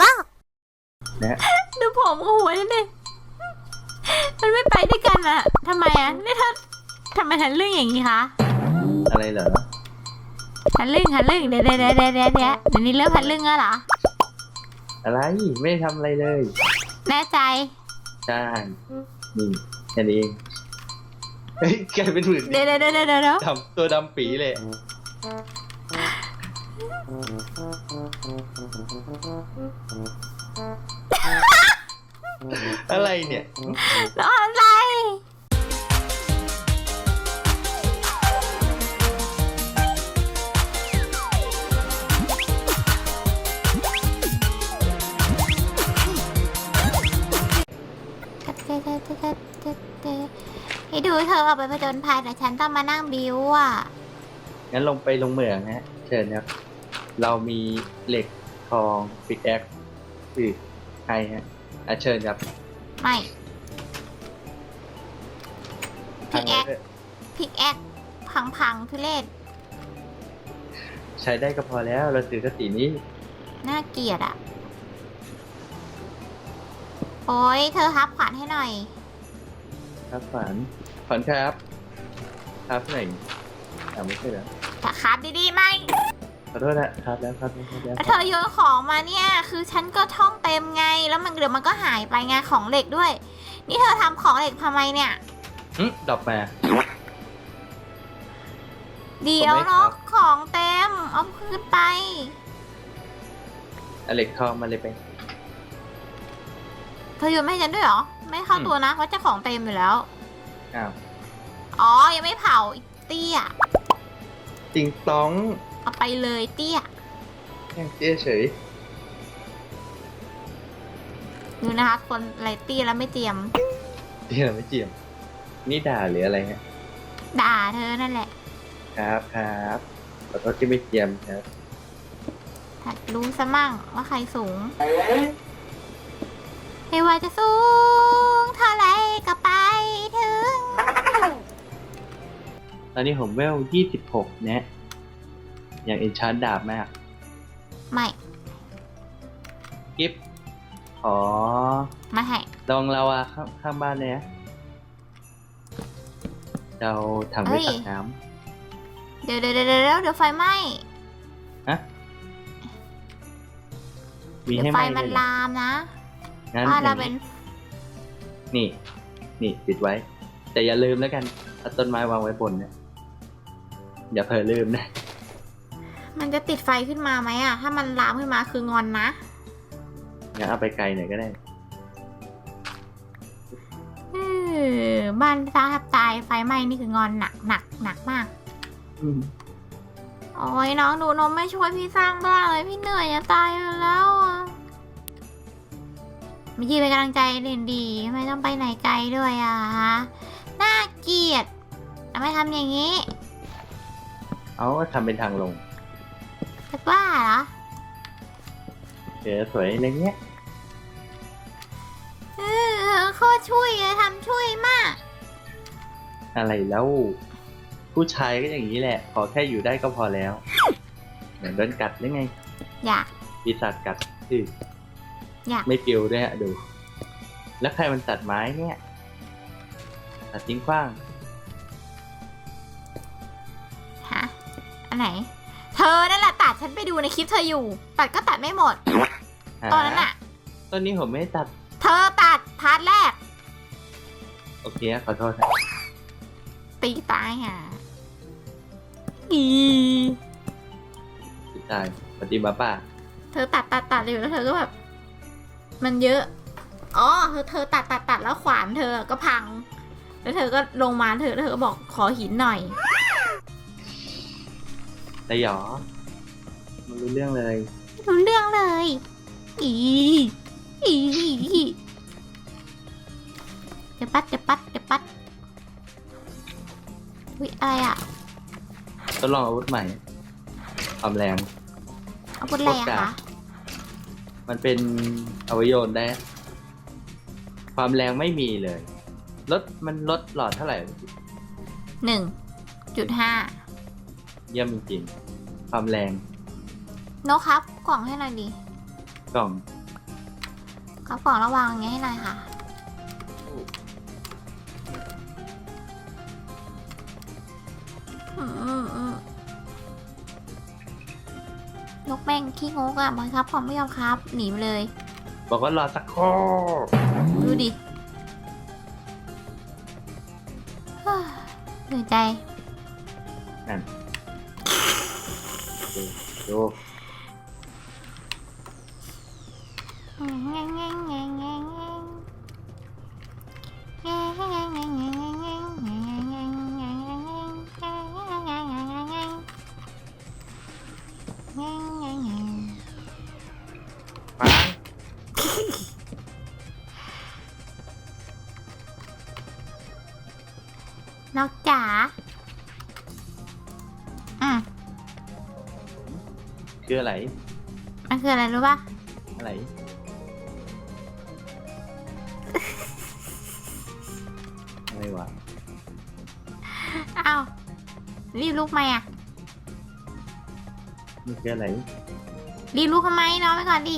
บ้านะดูผมกับหัวนี่ดิมันไม่ไปด้วยกันอะทำไมอะนี่ถ้าทำไมทันเรื่องอย่างนี้คะอะไรเหรอทันเรื่องทันเรื่องเดี๋ยวเดี๋ยวเดี๋ยวเดี๋ยวเดี๋ยวเดี๋ยวเดี๋ยวนี้เริ่มทันเรื่องแล้วเหรอ อะไรไม่ได้ทำอะไรเลยแน่ใจใช่นี่แค่นี้เองเฮ้ยกลายเป็นหมื่นเดี๋ยวเดี๋ยวเดี๋ยวเดี๋ยวเดี๋ยวดำตัวดำปีเลย อะไรเนี่ยแล้วอะไร ให้ดูเธอเอาไปผจญภัยแต่ฉันต้องมานั่งบิวอะ งั้นลงไปลงเหมืองฮะ เชิญครับ เรามีเหล็กทองปิกแอคคือใครฮะ อะเชิญครับไม่ทางนั้นด้วยพิกแอคพังพังๆทุเรศใช้ได้ก็พอแล้ว เราถือกตินี้ น่าเกลียดอะ โอ้ยเธอฮับขวานให้หน่อย ครับฝันฝันครับ ครับไหนอ่าไม่ใช่เหรอแต่ครับดีๆไหม ขอโทษนะครับแล้วครับแล้วครับแล้วแล้วคเธรับอโยนของมาเนี่ย คือฉันก็ท่องเต็มไง แล้วมันเดี๋ยวมันก็หายไปไงของเหล็กด้วย นี่เธอทำของเหล็กทำไมเนี่ยหึดรอปมา เดี๋ยวผมไม่เนาะครับของเต็ม เอาคืนไปเอาเหล็กทองมาเลยไป เธอโยนไม่ให้ฉันด้วยเหรอ ไม่เข้าอืม ตัวนะเพราะเจ้าของเต็มอยู่แล้ว อ้าวอ๋อ ยังไม่เผาอีกเตี้ยติงต้อง เอาไปเลยเตี้ยแค่เจ๊เฉยดูนะคะ คนอะไรเตี้ยแล้วไม่เจียมเดี๋ยวไม่เจียม นี่ด่าหรืออะไรฮะด่าเธอนั่นแหละ ครับครับขอโทษที่ไม่เจียมครับหัดรู้ซะมั่งว่าใครสูงไม่ว่าจะสูงเท่าไรก็ไปถึง ตอนนี้ผมเวลยี่สิบหกนะ อย่างเอนชานดาบมากไม่กิฟขอไม่ให้ลองเราอะข้างข้างบ้านเลยนะเราถังไว้ตักน้เดี๋ยวเดี๋ยวเดี๋ยวเดี๋ยวเดี๋ยวไฟไหม้ำฮะมีเดี๋ยวให้ไฟไหมมันเลยเหรอลามนะงั้นว่าอเราย่างเป็นนี้นี่ นี่ปิดไว้ แต่อย่าลืมแล้วกันเอาต้นไม้วางไว้บนเนี่ยอย่าเผลอลืมนะ มันจะติดไฟขึ้นมาไหมอะถ้ามันลามขึ้นมาคืองอนนะ งั้นเอาไปไกลหน่อยก็ได้ เออบ้านตาทับตายไฟไหม้นี่คืองอนหนักหนักหนักมาก อืมโอ้ยน้องดูนมไม่ช่วยพี่สร้างบ้านเลยพี่เหนื่อยจะตายอยู่แล้วอะมายืนเป็นกำลังใจเด่นดีไม่ต้องไปไหนไกลด้วยอะน่าเกลียดทำไมทำอย่างนี้ เอาทำเป็นทางลง จะบ้าเหรอเดี๋ยวสวยอะไรเงี้ยเออโคตรช่วยเลยทำช่วยมาก อะไรแล้ว ผู้ชายก็อย่างนี้แหละ ขอแค่อยู่ได้ก็พอแล้ว เหมือนโดนกัดหรือไงอยาก ปีศาจกัดคืออยาก ไม่ปิวด้วยฮะดู แล้วใครมันตัดไม้เนี่ย ตัดทิ้งขว้างฮะอันไหน เธอนั่นแหละตัดฉันไปดูในคลิปเธออยู่ ตัดก็ตัดไม่หมด ตอนนั้นอะต้นนี้ผมไม่ได้ตัด เธอตัดพาร์ทแรก โอเคขอโทษนะตีตายห่ะอีสุดท้ายปฏิบัติป้าเธอตัดตัดตัดอยู่แล้วเธอก็แบบ มันเยอะ อ๋อ เธอเธอตัดตัดตัดแล้วขวานเธอก็พัง แล้วเธอก็ลงมาเธอเธอก็บอกขอหินหน่อย แต่หยอมันรู้เรื่องเลย รู้เรื่องเลย อีอีเดี๋ยวปัดเดี๋ยวปัดเดี๋ยวปัดวิอะไรอะทดลองอาวุธใหม่ความแรงเอาบนอะไรอะคะมันเป็นเอาไว้โยนได้ ความแรงไม่มีเลยลดมันลดหลอดเท่าไหร่หนึ่งจุดห้าเยี่ยมจริงๆ ความแรงโนกครับ กล่องให้หน่อยดิกล่องครับของระวังอย่างเงี้ยให้หน่อยค่ะ อืมอืมอืมนกแม่งขี้งกอะบอยครับผมไม่ยอมครับ หนีไปเลย บอกว่ารอสักครู่ดูดิเฮ้ยเหนื่อยใจดูฟังน กจ๋า คืออะไร มันคืออะไรรู้ป่ะ อะไร อะไรวะ อ้าว รีบลุกไหมอะ มันคืออะไร รีบลุกทำไมนอนไปก่อนดิ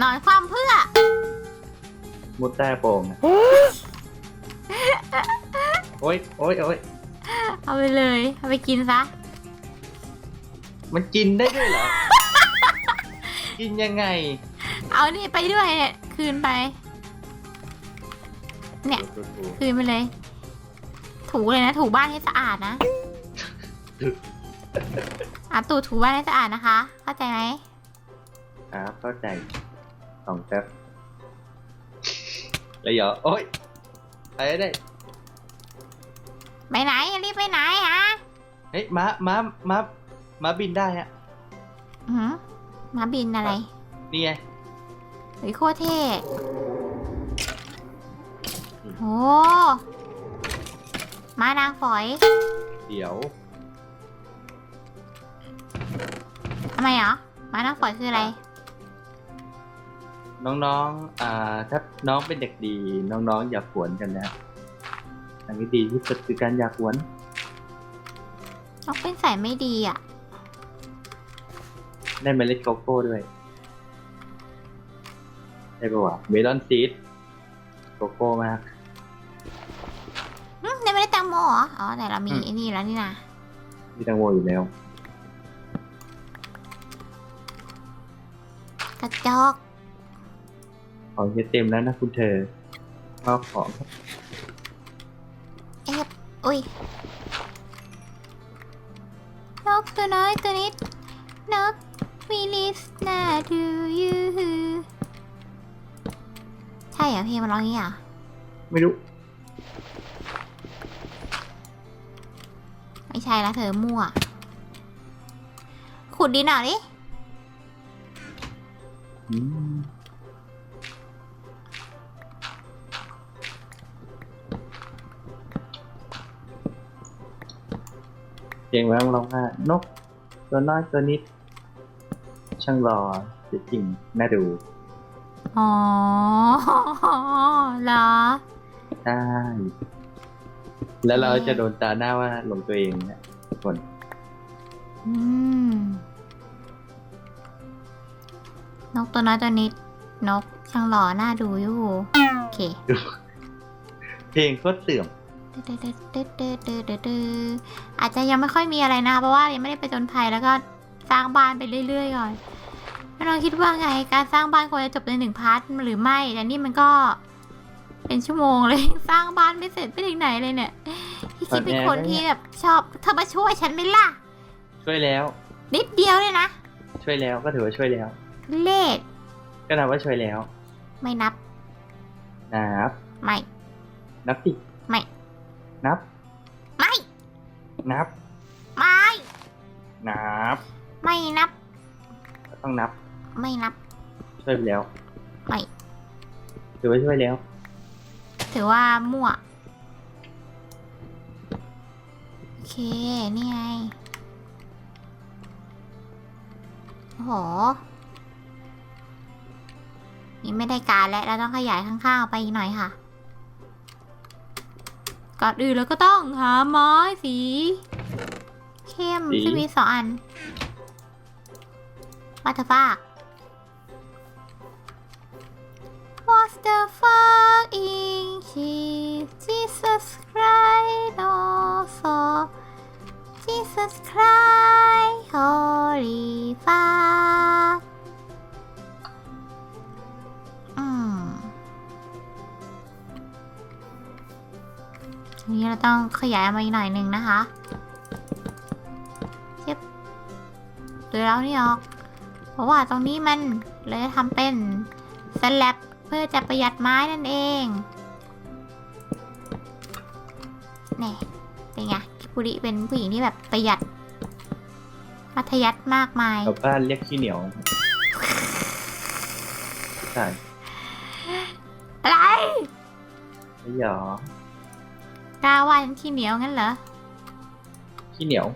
นอนความเพื่อ มุดใต้โป่งอะโอ๊ยโอ๊ยโอ๊ย เอาไปเลย เอาไปกินซะ มันกินได้ด้วยเหรอ กินยังไง เอานี่ไปด้วยเนี่ยคืนไป เนี่ยดูดูคืนไปเลย ถูเลยนะ ถูบ้านให้สะอาดนะอะตูดถูบ้านให้สะอาดนะคะ เข้าใจไหมครับเข้าใจสองแป๊บแล้วเหรอโอ๊ยไปได้ ไปไหนรีบไปไหนฮะเฮ้ยม้าม้าม้าม้าบินได้ฮะอื้อหือมาบินอะไรนี่ไงเฮ้ยโคตรเท่โอ้มานางฝอยเดี๋ยวทำไมเหรอมานางฝอยคืออะไร น้องๆอ่าถ้าน้องเป็นเด็กดี น้องๆอย่าขวนกันนะ อันนี้ดีที่สุดคือการอย่าขวนนกเป็นสายไม่ดีอะ ได้เมล็ดโกโก้ด้วย ได้ปะวะเมลอนซีดโกโก้มากอืมในไม่ได้แตงโมเหรอ อ๋อ แต่เรามีอืมไอ้นี่แล้วนี่นะมีแตังโมอยู่แล้ว กระจอก ของจะเต็มแล้วนะคุณเธอมอบของเอฟ อุ้ยนกตัวน้อยตัวนิดนกมีลิสน่าดูยูใช่เหรอเพลงมันร้องอย่างนี้เหรอไม่รู้ ไม่ใช่ละเธอมั่ว ขุดดินหน่อยดิ อืม เสียงแววร้องว่านก ตัวน้อยตัวนิด ช่างรอจริงน่าดู อ๋อเหรอใช่แล้วเราจะโดนตาหน้าว่าหลงตัวเองเนี่ยทุกคน อืมนกตัวน้อยตัวนิด นกช่างหล่อน่าดูอยู่ โอเค เพลงโคตรเสื่อม อาจจะยังไม่ค่อยมีอะไรนะ เพราะว่ายังไม่ได้ไปจนภัยแล้วก็สร้างบ้านไปเรื่อยๆก่อนแล้วเราคิดว่าไงการสร้างบ้านควรจะจบในหนึ่งพาร์ทหรือไม่แต่นี่มันก็ เป็นชั่วโมงเลยสร้างบ้านไม่เสร็จไปถึงไหนเลยเนี่ยที่คิดเป็นคนที่แบบชอบเธอมาช่วยฉันไหมล่ะ ช่วยแล้ว นิดเดียวเลยนะ ช่วยแล้วก็ถือว่าช่วยแล้ว เลดก็นับว่าช่วยแล้ว ไม่นับ นับ ไม่ นับสิไม่ นับ ไม่ นับ ไม่ นับ ไม่นับก็ต้องนับ ไม่นับ ช่วยไปแล้ว ไม่ถือว่าช่วยแล้ว ถือว่ามั่ว โอเค นี่ไงโอ้โหนี่ไม่ได้การแล้วเราต้องขยายข้างๆออกไปอีกหน่อยค่ะ ก่อนอื่นเราก็ต้องหาไม้สี เข้มสี ซึ่งมีสองอันวัตฟาก What the fuck in he- Jesus Christ also Jesus Christ Holy fuck ทีนี้เราต้องขยายมาอีกหน่อยหนึ่งนะคะเจ็บดูแล้วนี่ออก เพราะว่าตรงนี้มันเลยทำเป็นสแลบเพื่อจะประหยัดไม้นั่นเองนี่เป็นไงคิปุริเป็นผู้หญิงที่แบบประหยัดมัธยัติมากมายชาวบ้านเรียกขี้เหนียวใช่อะไรไม่หยอ กล้าว่าฉันขี้เหนียวงั้นเหรอ ขี้เหนียว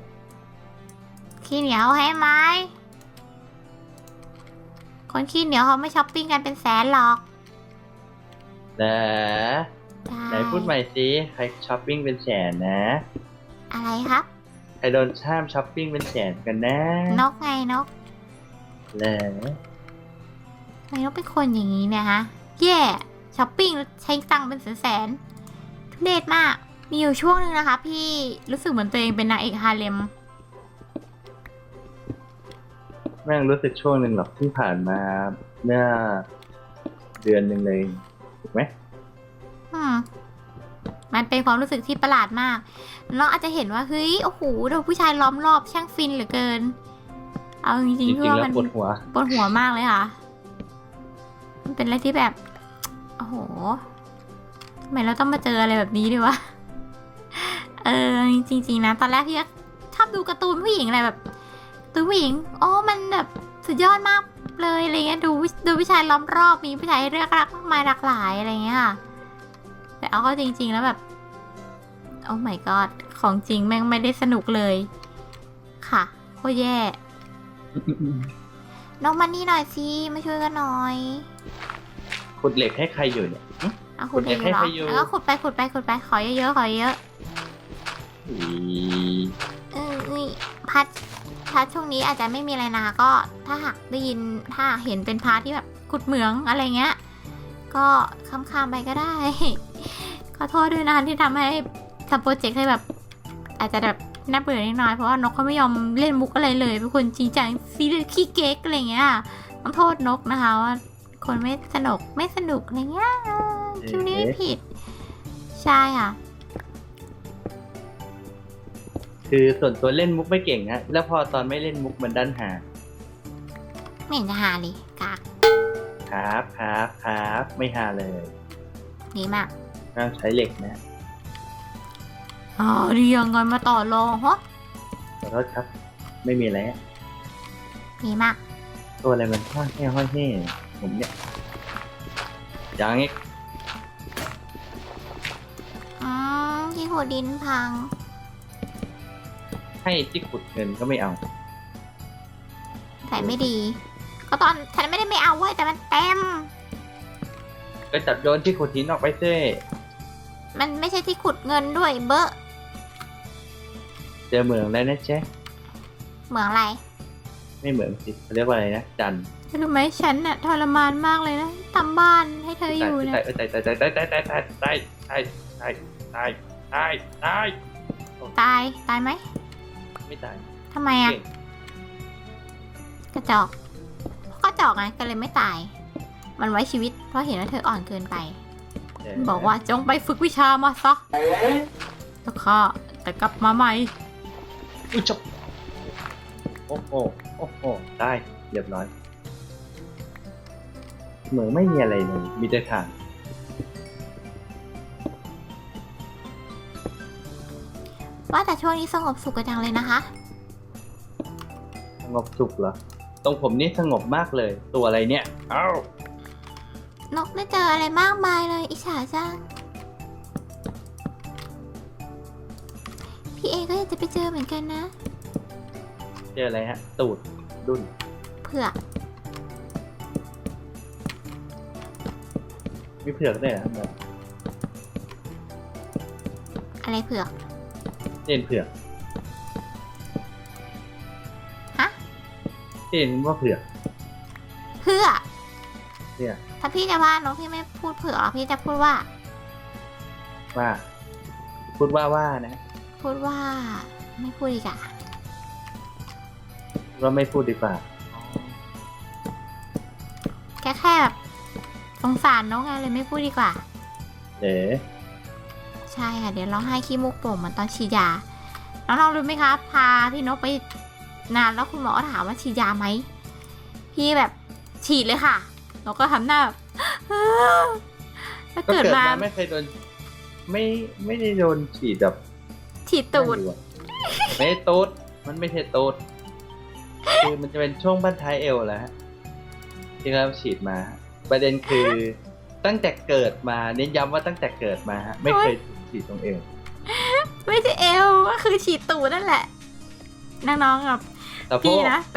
ขี้เหนียวให้ไหมคนขี้เหนียวเขาไม่ช้อปปิ้งกันเป็นแสนหรอกแต่ใช่ไหนพูดใหม่สิใครช้อปปิ้งเป็นแสนนะ อะไรครับ ใครโดนห้ามช้อปปิ้งเป็นแสนกันนะนกไงนกแหละทำไมนกเป็นคนอย่างนี้เนี่ยฮะ แย่ช้อปปิ้งแล้วใช้ตังค์เป็นแสนๆทุเรศมาก มีอยู่ช่วงหนึ่งนะคะ พี่รู้สึกเหมือนตัวเองเป็นนางเอกฮาเลม แม่งรู้สึกช่วงหนึ่งหรอกที่ผ่านมาเมื่อเดือนหนึ่งเลยถูกไหมอืมมันเป็นความรู้สึกที่ประหลาดมาก เราอาจจะเห็นว่าเฮ้ย โอ้โหโดนผู้ชายล้อมรอบช่างฟินเหลือเกิน เอาจริงจๆริพี่งๆว่าแล้วมันปวดหัว ปวดหัวมากเลยค่ะ มันเป็นอะไรที่แบบ โอ้โหทำไมเราต้องมาเจออะไรแบบนี้ด้วยวะ เออจริงๆนะตอนแรกพี่ก็ชอบดูการ์ตูนผู้หญิงอะไรแบบการ์ตูนผู้หญิงอ๋อมันแบบสุดยอดมากเลยอะไรเงี้ยดูดูผู้ชายล้อมรอบมีผู้ชายให้เลือกรักมากมายหลากหลายอะไรเงี้ยค่ะแต่เอาเข้าจริง ๆแล้วแบบโอ้ my god ของจริงแม่งไม่ได้สนุกเลย ค่ะโคตรแย่น้องมันนี่หน่อยสิมาช่วยกันหน่อยขุดเหล็กให้ใครอยู่เนี่ยหึเอาขุดเองเหรให้อใครอยู่แล้วก็ขุดไปขุดไปขุดไปขอเยอะๆขอเยอะ อีเออนี่พัดพัดช่วงนี้อาจจะไม่มีอะไรนะคะก็ถ้าหากได้ยินถ้าเห็นเป็นพาร์ทที่แบบขุดเหมืองอะไรเงี้ย ก็คำคามๆไปก็ได้ ขอโทษด้วยนะที่ทำให้ทำโปรเจกต์ให้แบบ อาจจะแบบน่าเบื่อนิดหน่อยเพราะว่านกเขาไม่ยอมเล่นมุกอะไรเลยเป็นคนจริงจังซีเรียสขี้เก๊กอะไรเงี้ยต้องโทษนกนะคะว่าคนไม่สนุกไม่สนุกอะไรเงี้ยคิวนี้ไม่ผิด ใช่ค่ะ คือส่วนตัวเล่นมุกไม่เก่งฮะแล้วพอตอนไม่เล่นมุกมันดันหาไม่เห็นจะหาเลยกากครับครับครับไม่หาเลยดีมากต้องใช้เหล็กนะอ๋อดียังไงมาต่อรองฮะขอโทษครับ ไม่มีอะไรฮะดีมาก ตัวอะไรมันห้อยแห่ห้อยแห่ผมเนี่ยยังอีกอืมที่หัวดินพัง ให้ที่ขุดเงินก็ไม่เอาแต่ไม่ดี ก็ตอนฉันไม่ได้ไม่เอาเว้ยแต่มันเต็ม ก็จับโยนที่ขุดหินออกไปเซ่มันไม่ใช่ที่ขุดเงินด้วยเบอะเจอเหมืองแล้วนะเจ๊เหมืองอะไร ไม่เหมืองสิเขาเรียกว่าอะไรนะจันทร์รู้ไหมฉันน่ะทรมานมากเลยนะทำบ้านให้เธออยู่ตาเนี่ยยตายตายตายตายตายตายตายตายตายตายตายตายตายตายตายไหม ไม่ตายทำไมอะ เก่งกระจอกเพราะกระจอกไงก็เลยไม่ตาย มันไว้ชีวิต เพราะเห็นว่าเธออ่อนเกินไป เบอกว่าจงไปฝึกวิชามาซะแล้วข้าแต่กลับมาใหม่ อุ้ยจบโอ้โหโอ้โหได้เรียบร้อยเหมืองไม่มีอะไรเลย มีแต่ถ่าน ว่าแต่ช่วงนี้สงบสุขกันจังเลยนะคะ สงบสุขเหรอ ตรงผมนี่สงบมากเลย ตัวอะไรเนี่ย เอ้านกไม่เจออะไรมากมายเลยอิจฉาจัง พี่เอก็อยากจะไปเจอเหมือนกันนะ เจออะไรฮะ ตูด ดุนเผือกมีเผือกด้วยเหรอแบบอะไรเผือก เจนเผือกฮะเจนว่าเผือกเพื่อเเนี่ยถ้าพี่จะว่านกพี่ไม่พูดเผื่อหรอกพี่จะพูดว่า ว่า พูดว่าว่านะพูดว่า ไม่พูดอีกอะว่าไม่พูดดีกว่า แค่แค่แบบสงสารน้องไงเลยไม่พูดดีกว่าเอ๋ ใช่ค่ะ เดี๋ยวเราให้ขี้มูกโป่งเหมือนตอนฉีดยา น้องๆรู้ไหมคะ พาพี่นกไปนานแล้วคุณหมอก็ถามว่าฉีดยาไหม พี่แบบฉีดเลยค่ะนกก็ทำหน้าแบบถ้าก็เกิดเกิดมามาไม่เคยโดน ไม่ไม่ได้โดนฉีดแบบฉีดตูดน่าอะไม่ได้ตูดมันไม่ใช่ตูดคือมันจะเป็นช่วงบั้นท้ายเอวแหละฮะที่เราฉีดมา ประเด็นคือ ตั้งแต่เกิดมาเน้นย้ำว่าตั้งแต่เกิดมาฮะไม่เคยถูกฉีดตรงเอวไม่ใช่เอวก็คือฉีดตูดนั่นแหละน้องๆแบบแต่พวพี่กนะไป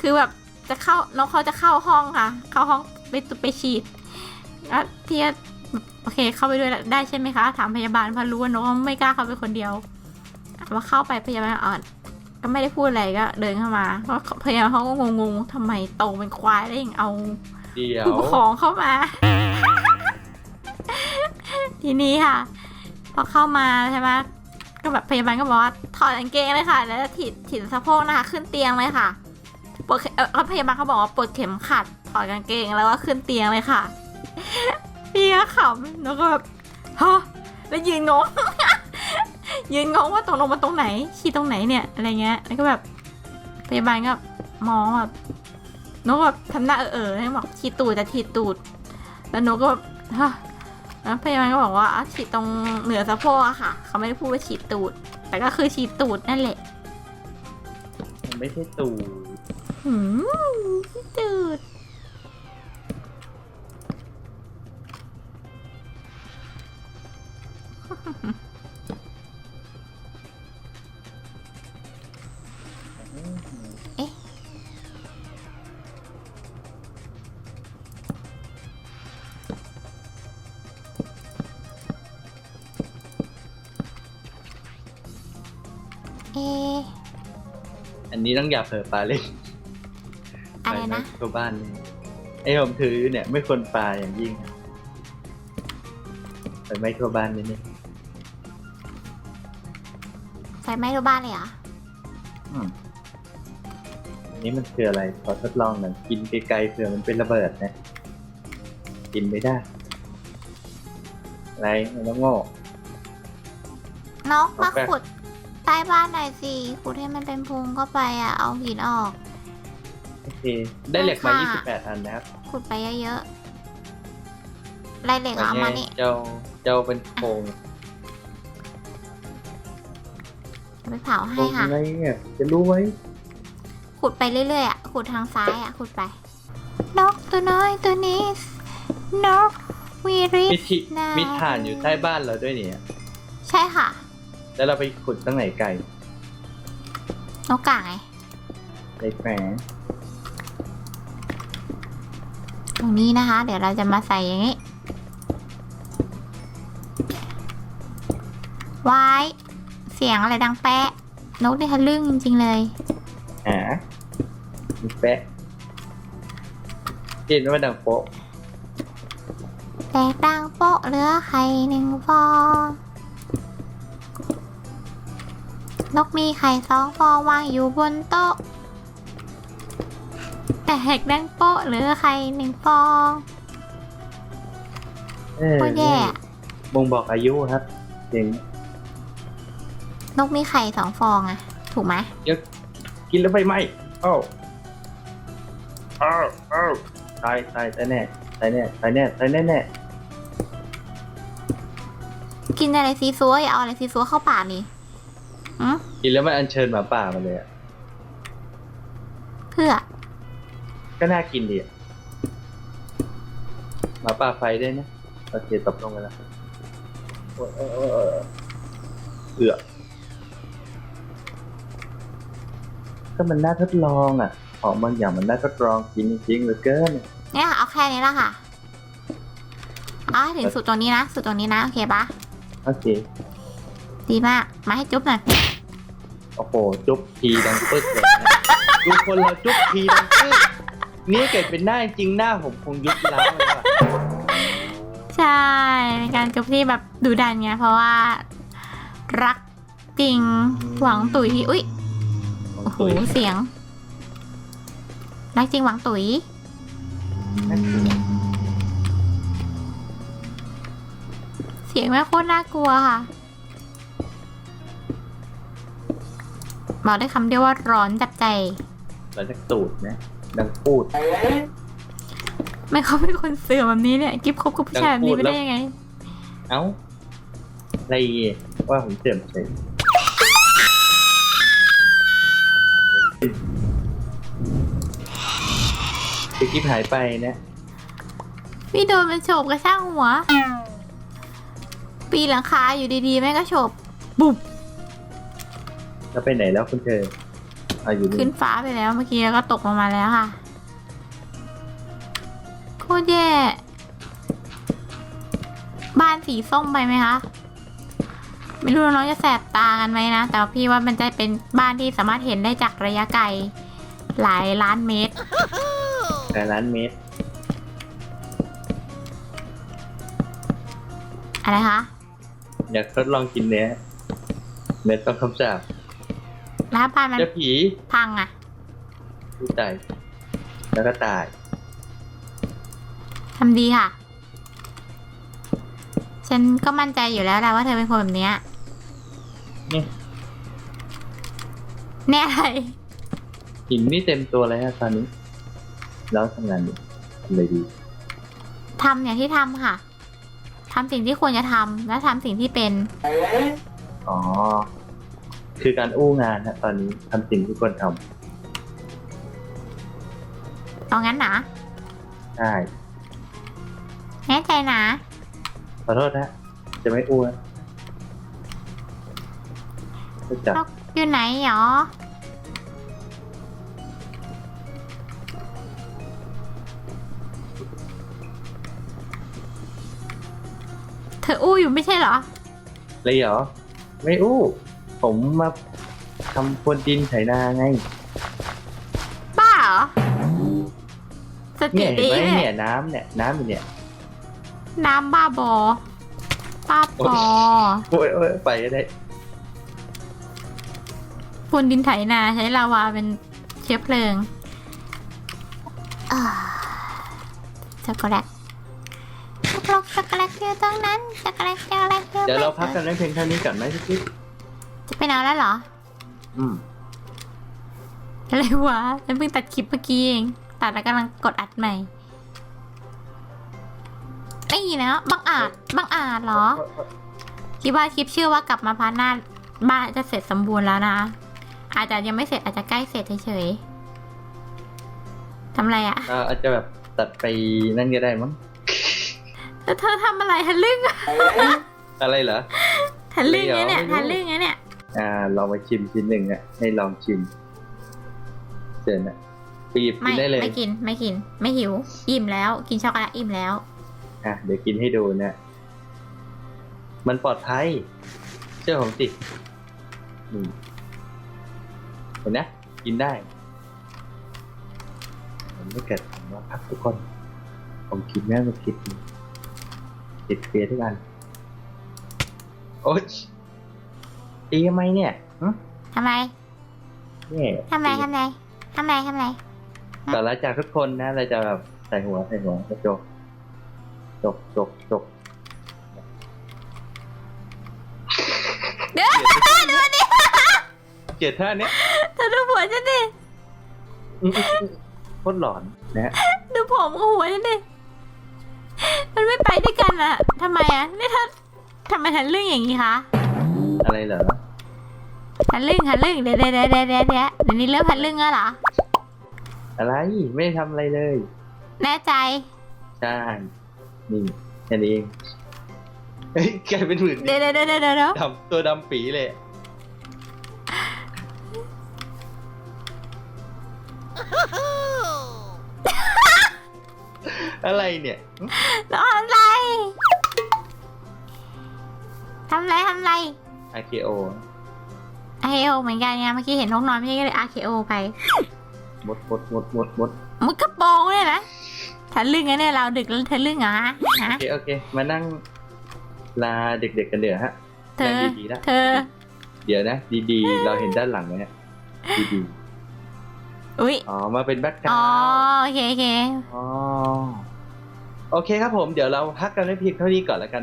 คือแบบจะเข้าน้องเขาจะเข้าห้องค่ะ เข้าห้องไปตุไปฉีดแล้วพี่ก็แบบโอเค เข้าไปด้วยได้ใช่ไหมคะถามพยาบาลเพราะรู้ว่าน้องไม่กล้าเข้าไปคนเดียวว่าเข้าไปพยาบาลอ่อนก็ไม่ได้พูดอะไรก็เดินเข้ามาเพราะพยาบาลเขาก็งงๆทำไมโตเป็นควายแล้วยังเอาเดียวผู้ปกครองเข้ามา ทีนี้ค่ะ พอเข้ามาใช่ไหมก็แบบพยาบาลก็บอกว่าถอดกางเกงเลยค่ะ แล้วถีบถีบสะโพกนะคะ ขึ้นเตียงเลยค่ะปวดเขเอ่อแล้วพยาบาลเขาบอกว่าปวดเข็มขัดถอดกางเกงแล้วก็ขึ้นเตียงเลยค่ะ พี่ก็ขำแล้วก็แบบฮะแล้วยืนงงยืนงงว่าตรงลงมาตรงไหนชี้ตรงไหนเนี่ยอะไรเงี้ยแล้วก็แบบพยาบาลก็มองแบบนกแบบทำหน้าเออเออๆให้บอกฉีดตูดจะฉีดตูด แล้วนกก็แบบฮะ แล้วพยาบาลก็บอกว่าอะฉีดตรงเหนือสะโพกอะค่ะ เขาไม่ได้พูดว่าฉีดตูด แต่ก็คือฉีดตูดนั่นแหละมันไม่ใช่ตูดหืมตูดเอ นนี้ต้องอย่าเผลอปลาเล่นอะไรนะปตัวบ้านนี่ไอ้ผมถือเนี่ย ไม่ควรปลาอย่างยิ่งไปไม่ทั่วบ้านนี่นี่ไฟไหม้ทั่วบ้านเลยเหรออืมอันนี้มันคืออะไรขอทดลองหน่อยกินไกลๆเผื่อมันเป็นระเบิดนะ กินไม่ได้ อะไรไม่ต้องโง่น้องมาโอเคขุด ใต้บ้านหน่อยสิขุดให้มันเป็นพุงเข้าไปอะ เอาหินออก โอเค ได้เหล็กมาค่ะ28 อันนะครับขุดไปเยอะๆไรเหล็กเอามานี่ เจ้าเจ้าเป็นโครงเอาไปเผาโคให้รงค่ะ อะไรเนี่ยจะรู้ไหมขุดไปเรื่อยๆอะ ขุดทางซ้ายอะ ขุดไป นกตัวน้อยตัวนี้ นกวีริมีสที่นามีฐานอยู่ใต้บ้านเราด้วยเนี่ย ใช่ค่ะ แล้วเราไปขุดตั้งไหนไก่นกก่างไงไก่แฝงตรงนี้นะคะ เดี๋ยวเราจะมาใส่อย่างนี้วายเสียงอะไรดังแปะ นกได้ทะลึ่งจริง ๆ เลยหามีแปะกินว่าดังโป๊ะแตกดังโป๊ะเหลือไข่หนึ่งฟอง นกมีไข่สองฟองวางอยู่บนโต๊ะ แตกดังโป๊ะเหลือไข่หนึ่งฟองเออโคตรแย่อะบ่งบอกอายุครับจริงนกมีไข่สองฟองอะถูกไหมกินแล้วไฟไหม้อ้าวอ้าวอ้าวตายตายตายแน่ตายแน่ตายแน่ตายแน่แน่กินอะไรซีซัวอย่าเอาอะไรซีซัวเข้าปากนี่ อืมกินแล้วมันอัญเชิญหมาป่ามาเลยอะเพื่อ ก็น่ากินดีอะหมาป่าไฟด้วยนะโอเคตบลงไปแล้วโอ้ยโอ้ยโอ้ยโอ้ยเอือก็มันน่าทดลองอะ ของบางอย่างมันน่าทดลองกินจริงๆเหลือเกิน เนี่ยเอาแค่นี้ละค่ะเอาให้ถึงสุดตรงนี้นะ สุดตรงนี้นะ โอเคปะโอเค ดีมาก มาให้จุ๊บหน่อยโอ้โห จุ๊บทีดังปึ๊กเลยนะดูคนเราจุ๊บทีดังปึ๊กนี่เกิดเป็นหน้าจริงหน้าผมคงยุบล้างเลยว่ะใช่เป็นการจบที่แบบดูดันไงเพราะว่า รักจริงหวังตุ๋ยอุ้ยของโอ้โหตุ๋ยเสียง รักจริงหวังตุ๋ยน่ากลัวเสียงแม่งโคตรน่ากลัวค่ะ บอกได้คำเดียวว่าร้อนจับใจหลังจากตูดนะดังพูด ไม่เขาเป็นคนเสื่อมแบบนี้เนี่ย กิฟคบกับผู้ชายแบบนี้พูไปดแล้วได้ยังไง เอ้าอะไรเงี้ยว่าผมเสื่อมเฉยคือคลิปหายไปนะ พี่โดนมันโฉบกระช่างหัว ปีนหลังคาอยู่ดีๆแม่งก็โฉบบุบ แล้วไปไหนแล้วคุณเธอเอาอยู่ขึ้นี่นฟ้าไปแล้วเมื่อกี้แล้วก็ตกลงมาแล้วค่ะโคตรแย่บ้านสีส้มไปไหมคะไม่รู้น้องๆจะแสบตากันไหมนะ แต่ว่าพี่ว่ามันจะเป็นบ้านที่สามารถเห็นได้จากระยะไกล หลายล้านเมตรแต่ร้านเมตร อะไรคะ อยากทดลองกินเนื้อเนื้อต้องคำสาบ แล้วบ้านมันเจ้าผีพังอะผู้ตายแล้วก็ตายทำดีค่ะ ฉันก็มั่นใจอยู่แล้วแหละว่าเธอเป็นคนแบบเนี้ยนี่แน่อะไรหินนี่เต็มตัวเลยฮะตอนนี้ แล้วทำงานอยู่ทำอะไรดีทำอย่างที่ทำค่ะทำสิ่งที่ควรจะทำและทำสิ่งที่เป็น อ๋อ คือการอู้งานฮะตอนนี้ทำสิ่งที่ควรทเอางั้นนะำใช่แน่ใจนะ ขอโทษนะจะไม่อู้นะรู้จักอยู่ไหนหรอ เธออู้อยู่ไม่ใช่เหรอ เลยเหรอ ไม่อู้ ผมมาทำพรวนดินไถนาไง บ้าเหรอสติเนี่ยเห็นดีไหมเนี่เนี่ยยน้ำเนี่ยน้ำอยู่เนี่ยน้ำบ้าบอบ้าบอโอ้ยโอ้ยไปก็ได้พรวนดินไถนาใช้ลาวาเป็นเชื้อเพลิงอ่าช็อกโกแลตช็อกโกแลตช็อกโกแลตอยู่ตรงนั้นช็อกโกแลตช็อกโกแลตอยู่เดี๋ยวเราพักกันไว้เพียงเท่านี้ก่อนไหมพี่กิ๊กจะ ไปนอนแล้วเหรอ อืมอะไรวะฉันเพิ่งตัดคลิปเมื่อกี้เอง ตัดแล้วกำลังกดอัดใหม่ไม่นะบังอาจบังอาจเหรอ คิดว่าคลิปเชื่อว่ากลับมาพาร์ทหน้าบ้านจะเสร็จสมบูรณ์แล้วนะ อาจจะยังไม่เสร็จอาจจะใกล้เสร็จเฉยๆทำอะไรอะเอ่ออาจจะแบบตัดไปนั่นก็ได้มั้งแล้วเธอทำอะไรทันลึ่ง อะไรเหรอทันลึ่งไงเนี่ยไม่รู้ทันลึ่งไงเนี่ย อ่าลองมาชิมชิ้นหนึ่งอะให้ลองชิมเชิญนะไปหยิบกิไม่นได้เลยไม่กินไม่กิน ไม่หิว อิ่มแล้ว กินช็อกโกแลตอิ่มแล้ว อะเดี๋ยวกินให้ดูนะมันปลอดภัยเชื่อผมสิอืมเห็นนะกินได้ผมไม่เกิดผมว่าพักทุกคน ผมกินแม่มาคิดติดเคลียร์ทุกอันโอ๊ย ตีทำไมเนี่ยหึทำไมเนี่ยทำไมทำไมทำไมทำไมแต่ละจากทุกคนนะเราจะแบบใส่หัวใส่หัวแล้วจกจกจกจกเดี๋ยวดูดิเกลียดท่าเนี้ยเธอดูหัวฉันดิอื้ออื้ออื้อโคตรหลอนนะฮะดูผมกับหัวฉันดิมันไม่ไปด้วยกันอะทำไมอะนี่ถ้าทำไมทันลึ่งอย่างนี้คะอะไรเหรอ ทันลึ่งทันลึ่งเดี๋ยวเดี๋ยวเดี๋ยวเดี๋ยวเดี๋ยวเดี๋ยวนี้เริ่มทันลึ่งแล้วเหรอ อะไรไม่ได้ทำอะไรเลย แน่ใจ ใช่ นี่แค่นี้เองเฮ้ยกลายเป็นหมื่นเดี๋ยวเดี๋ยวเดี๋ยวเดี๋ยวเดี๋ยวดำตัวดำปีเลย อะไรเนี่ยแล้วทำอะไรทำอะไรทำอะไร RKO อาเคโอเหมือนกันไงเมื่อกี้เห็นนกน้อยไม่ใช่ก็เลยอาเคโอไปมดมดมดมดมดมุดกระโปรงทะลึ่งนะเนี่ยเราดึกแล้วทะลึ่งเหรอฮะโอฮะเคโอเค มานั่งลาเด็กๆกันเดี๋ยวฮะเธอ นั่งดีๆนะเธอ เดี๋ยวนะ ดีๆ เราเห็นด้านหลังไหมเนี่ยดีอุ้ยๆอ๋อมาเป็นแบ็คกราอ๋อวโอเคโอเค อ๋อโอเคครับผมเดี๋ยวเราพักกันไว้เพียงเท่านี้ก่อนแล้วกัน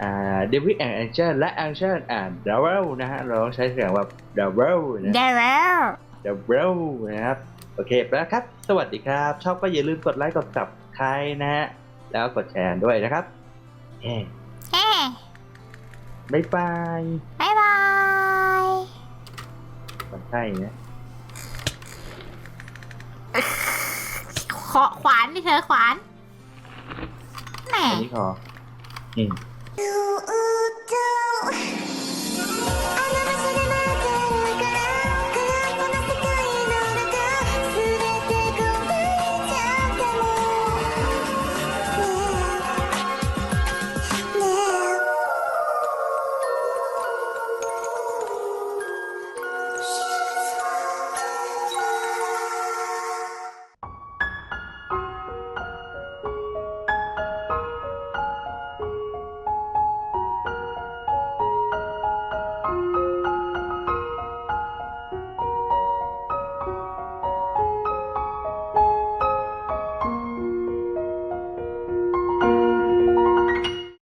เนอกจาก Minecraft อ่า David and Angel และ Angel and Devil นะฮะ เราต้องใช้เสียงแบบ Devil นะได้แล้ว Devil นะครับ โอเคไปแล้วครับ สวัสดีครับ ชอบก็อย่าลืมกดไลค์กด subscribe นะฮะ แล้วกดแชร์ด้วยนะครับเฮ้เฮ้บ๊ายบายบายบายมันใช่นะขอขวานดิเธอขวานแหมอันนี้ขออืม Yoyo.